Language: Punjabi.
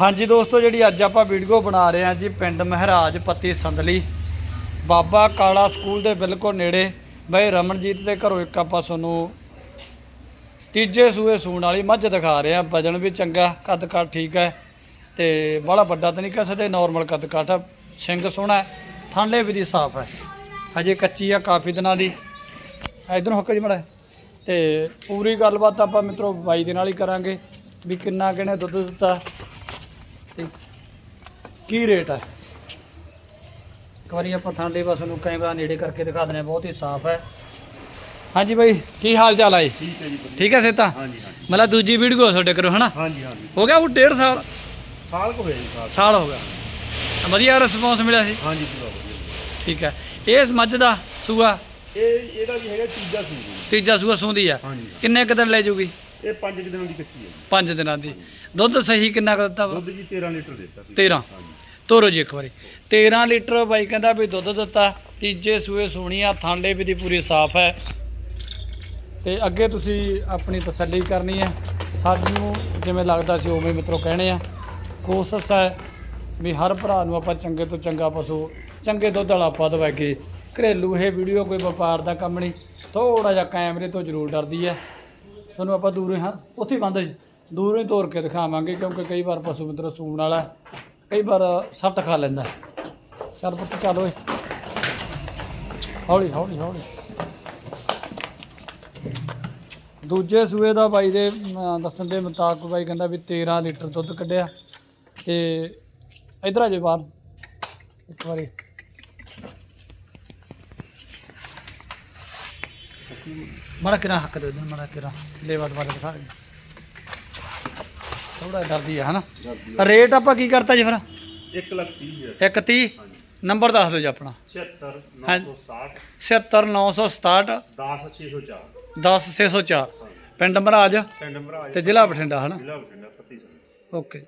ਹਾਂਜੀ ਦੋਸਤੋ, ਜਿਹੜੀ ਅੱਜ ਆਪਾਂ ਵੀਡੀਓ ਬਣਾ ਰਹੇ ਹਾਂ ਜੀ, ਪਿੰਡ ਮਹਿਰਾਜ ਪੱਤੀ ਸੰਦਲੀ ਬਾਬਾ ਕਾਲਾ ਸਕੂਲ ਦੇ ਬਿਲਕੁਲ ਨੇੜੇ। ਬਈ ਰਮਨਜੀਤ ਦੇ ਘਰੋਂ ਇੱਕ ਆਪਾਂ ਤੁਹਾਨੂੰ ਤੀਜੇ ਸੂਏ ਸੂਣ ਵਾਲੀ ਮੱਝ ਦਿਖਾ ਰਹੇ ਹਾਂ। ਵਜਨ ਵੀ ਚੰਗਾ ਕੱਦ ਕੱਦ ਠੀਕ ਹੈ ਤੇ ਬੜਾ ਵੱਡਾ ਤਾਂ ਨਹੀਂ ਕਹਿ ਸਕਦੇ ਨਾਰਮਲ ਕੱਦ ਕੱਦ ਆ ਸਿੰਘ ਸੋਹਣਾ ਹੈ, ਥਾਂਲੇ ਵੀ ਦੀ ਸਾਫ਼ ਹੈ। ਹਜੇ ਕੱਚੀ ਆ ਕਾਫੀ ਦਿਨਾਂ ਦੀ। ਇਧਰੋਂ ਹੁੱਕ ਜੀ ਮੜਾ ਤੇ ਪੂਰੀ ਗੱਲਬਾਤ ਆਪਾਂ ਮਿੱਤਰੋ ਬਾਈ ਦੇ ਨਾਲ ਹੀ ਕਰਾਂਗੇ, ਵੀ ਕਿੰਨਾ ਕਿਹਨੇ ਦੁੱਧ ਦਿੱਤਾ। ਤੇ ਕੀ ਰੇਟ ਹੈ ਇੱਕ ਵਾਰੀ ਆਪਾਂ ਥਾਂਲੇ ਬਸ ਨੂੰ ਕੈਮਰਾ ਨੇੜੇ ਕਰਕੇ ਦਿਖਾ ਦਿੰਦੇ ਹਾਂ ਬਹੁਤ ਹੀ ਸਾਫ਼ ਹੈ। ਹਾਂਜੀ ਬਾਈ ਕੀ ਹਾਲ ਚਾਲ ਹੈ ਜੀ? ਠੀਕ ਹੈ ਜੀ ਵਧੀਆ। ਠੀਕ ਹੈ ਸੇਤਾ ਹਾਂਜੀ ਹਾਂਜੀ। ਮਤਲਬ ਦੂਜੀ ਵੀਡੀਓ ਤੁਹਾਡੇ ਕਰੋ ਹਨਾ? ਹਾਂਜੀ ਹਾਂਜੀ। ਹੋ ਗਿਆ ਉਹ ਡੇਢ ਸਾਲ? ਸਾਲ ਕੁ ਹੋਇਆ ਜੀ ਸਾਲ। ਸਾਲ ਹੋ ਗਿਆ। ਵਧੀਆ ਰਿਸਪੌਂਸ ਮਿਲਿਆ ਸੀ? ਹਾਂਜੀ ਪੂਰਾ ਵਧੀਆ। ਠੀਕ ਹੈ। ਇਸ ਮੱਝ ਦਾ ਸੂਆ? ਇਹ ਇਹਦਾ ਜੀ ਹੈਗਾ ਤੀਜਾ ਜੀ ਤੀਜਾ ਸੂਆ ਸੂੰਦੀ ਆ। ਹਾਂਜੀ। ਕਿੰਨੇ ਕੁ ਦਿਨ ਲੈ ਜੂਗੀ? ਇਹ 5 ਦਿਨਾਂ ਦੀ ਕੱਚੀ ਹੈ ਜੀ। 5 ਦਿਨਾਂ ਦੀ। ਦੁੱਧ ਸਹੀ ਕਿੰਨਾ ਕੁ ਦਿੱਤਾ ਵਾ? ਦੁੱਧ ਜੀ 13 ਲੀਟਰ ਦਿੱਤਾ ਸੀ। 13 ਹਾਂਜੀ। ਤੋਰੋ ਜੀ ਇੱਕ ਵਾਰੀ। 13 ਲੀਟਰ ਬਾਈ ਕਹਿੰਦਾ ਵੀ ਦੁੱਧ ਦਿੱਤਾ। ਤੀਜੇ ਸੂਏ ਸੋਹਣੀ ਆ ਥਾਂਡੇ ਵੀ ਦੀ ਪੂਰੀ ਸਾਫ਼ ਹੈ। ਤੇ ਅੱਗੇ ਤੁਸੀਂ ਆਪਣੀ ਤਸੱਲੀ ਕਰਨੀ ਹੈ। ਸਾਨੂੰ ਜਿਵੇਂ ਲੱਗਦਾ ਸੀ ਉਵੇਂ ਮਿੱਤਰੋ ਕਹਿਣੇ ਆ। ਕੋਸ਼ਿਸ਼ ਹੈ ਵੀ ਹਰ ਭਰਾ ਨੂੰ ਆਪਾਂ ਚੰਗੇ ਤੋਂ ਚੰਗਾ ਪਸ਼ੂ ਚੰਗੇ ਦੁੱਧ ਵਾਲਾ ਆਪਾਂ ਦਵਾਈਏ। ਘਰੇਲੂ ਇਹ ਵੀਡੀਓ ਕੋਈ ਵਪਾਰ ਦਾ ਕੰਮ ਨਹੀਂ। ਥੋੜਾ ਜਿਹਾ ਕੈਮਰੇ ਤੋਂ ਜ਼ਰੂਰ ਡਰਦੀ ਹੈ। ਤੁਹਾਨੂੰ ਆਪਾਂ ਦੂਰੋਂ, ਹੀ ਹਾਂ ਉੱਥੇ ਬੰਦ ਜੀ। ਦੂਰੋਂ ਹੀ ਤੋਰ ਕੇ ਦਿਖਾਵਾਂਗੇ, ਕਿਉਂਕਿ ਕਈ ਵਾਰ ਪਸ਼ੂ ਮਿੱਤਰ ਸੂਣ ਵਾਲਾ, ਕਈ ਵਾਰ ਸੱਟ ਖਾ ਲੈਂਦਾ ਹੈ। ਚੱਲ ਪੁੱਤ, ਚੱਲ ਓਏ। ਹੌਲੀ ਹੌਲੀ ਹੌਲੀ। ਦੂਜੇ ਸੂਏ ਦਾ ਬਾਈ ਦੇ ਦੱਸਣ ਦੇ ਮੁਤਾਬਕ ਬਾਈ ਕਹਿੰਦਾ ਵੀ 13 ਲੀਟਰ ਦੁੱਧ ਕੱਢਿਆ ਤੇ ਇਧਰ ਆ ਜੇ ਬਾਹਰ। ਇੱਕ ਵਾਰੀ। ਮੜਾ ਕਿਰਾ ਹੱਕ ਦੇ ਦੇ ਮੜਾ ਕਿਰਾ ਲੇਵਾ ਦੁਬਾਰਾ ਦਿਖਾ। ਦੇ ਥੋੜਾ ਡਰਦੀ ਹੈ ਹਨਾ? ਰੇਟ ਆਪਾਂ ਕੀ ਕਰਤਾ ਜੀ ਫਿਰ? 1 ਲੱਖ 30 ਹਜ਼ਾਰ। ਇੱਕ 30 ਹਾਂਜੀ ਨੰਬਰ ਦੱਸ ਦਿਓ ਜੀ ਆਪਣਾ। 76 ਹਾਂਜੀ। 967 76967 10 604 10604 ਪਿੰਡ ਮਹਾਰਾਜ ਪਿੰਡ ਮਹਾਰਾਜ। ਤੇ ਜ਼ਿਲ੍ਹਾ ਬਠਿੰਡਾ ਹਨਾ? ਜ਼ਿਲ੍ਹਾ ਬਠਿੰਡਾ ਪੱਤੀ ਓਕੇ।